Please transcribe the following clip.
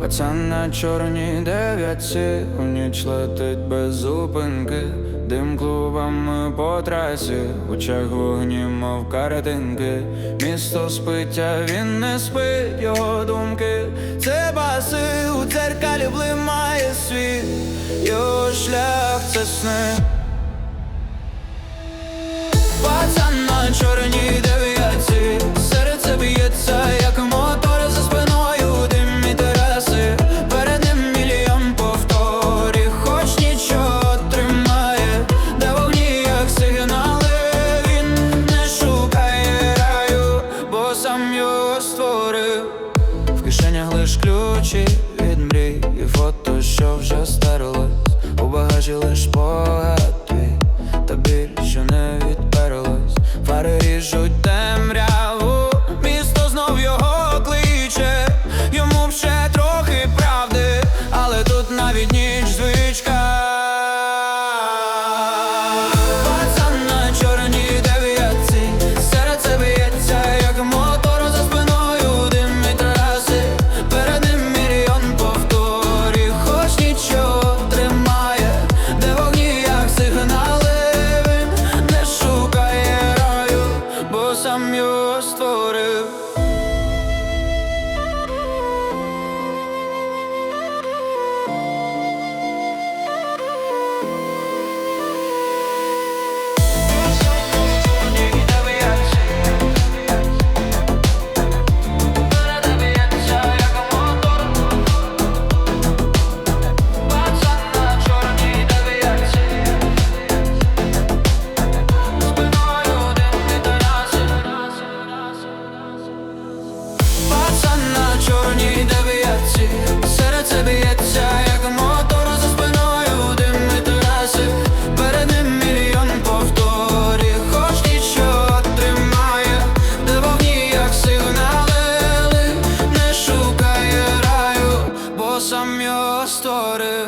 Пацан на чорній дев'ятці, у ніч летить без зупинки, дим клубами по трасі, в очах вогні, мов картинки. Місто спить, а він не спить, його думки. Це баси у дзеркалі блимає світ, його шлях це сни. Лиш ключі від мрій. І фото, що вже стерлось. У багажі лиш спогад твій Та більше не відперлось. Фари ріжуть Чорні дев'ятці. Серце б'ється, як мотор за спиною дими тараси, перед ним мільйон повторів, хоч нічого тримає, де вогні, як сигнали, не шукає раю, бо сам його створив.